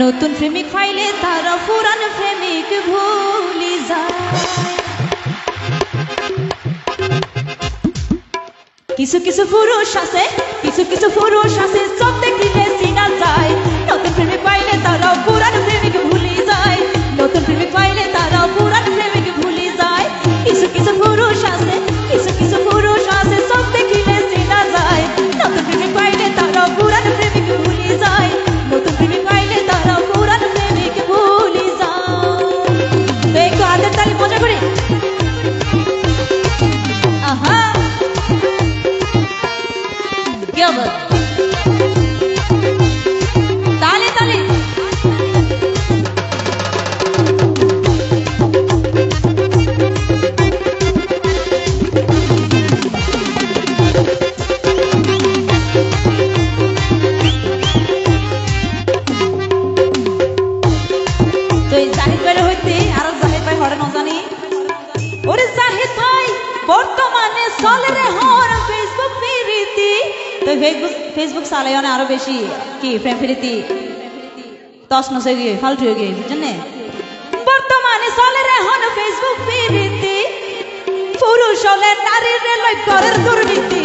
নতুন প্রেমিক পাইলে তারা পুরান প্রেমিক ভুলি যায়। কিছু কিছু পুরুষ আছে, কিছু কিছু পুরুষ আছে সব দেখিলে চিনা যায়। নতুন প্রেমিক পাইলে তারা কি আবার তালে তালে। তো এই জাহিদ ভাই হইতে আর জাহিদ ভাই হরে নজানি ওরে জাহিদ ভাই, বর্তমানে চলে তো ফেসবুক ফেসবুক চালাই মানে আরও বেশি কি প্রেম প্রীতি? তস নস গিয়ে ফালতু হয়ে গিয়ে, বুঝছেন নে? বর্তমানে চলে রে হন ফেসবুক প্রীতি। পুরুষ হলে নারীর রে লই করের দুর্নীতি।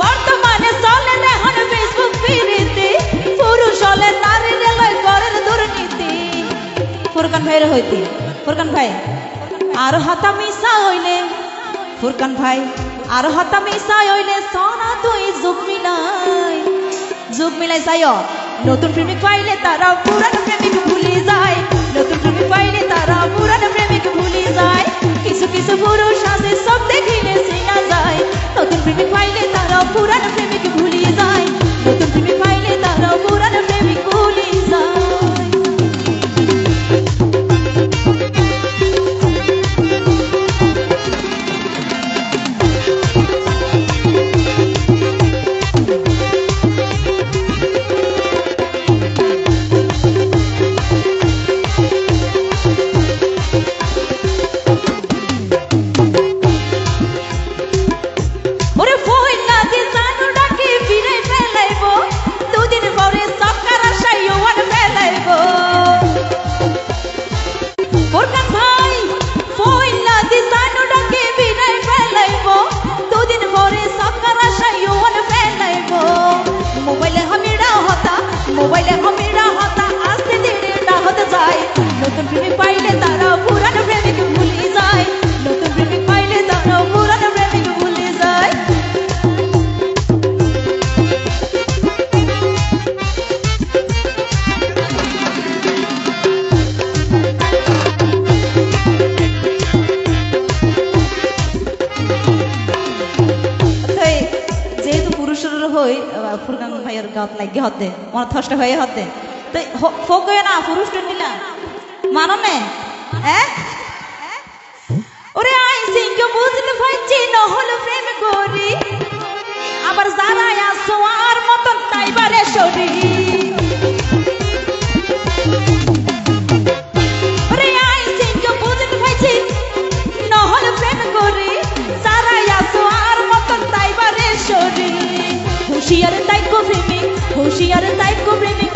বর্তমানে চলে রে হন ফেসবুক প্রীতি। পুরুষ হলে নারীর রে লই করের দুর্নীতি। ফুরকান ভাইয়ের হইতে, ফুরকান ভাই, আর হাতা মিশা হইলে ফুরকান ভাই, আর হতা মিশাই ওইলে সোনা তুই যুগ মিলাই। যুগ মিলাই যাইও, নতুন প্রেমিক পাইলে তারা পুরান প্রেমিক ভুলে যায়। নতুন প্রেমিক পাইলে তারা পুরান প্রেমিক ভুলে যায়। কিছু কিছু পুরুষ হতে তাই হ- ফোক হয়ে না পুরুষটা নিলা মানো নে? হ্যাঁ ওরে আই বুঝতে পারছি নহল প্রেম আবার যারা আসো আর মতন, তাইবারে সরি প্রেমিক হুশিয়ার তাইকো প্রেমিক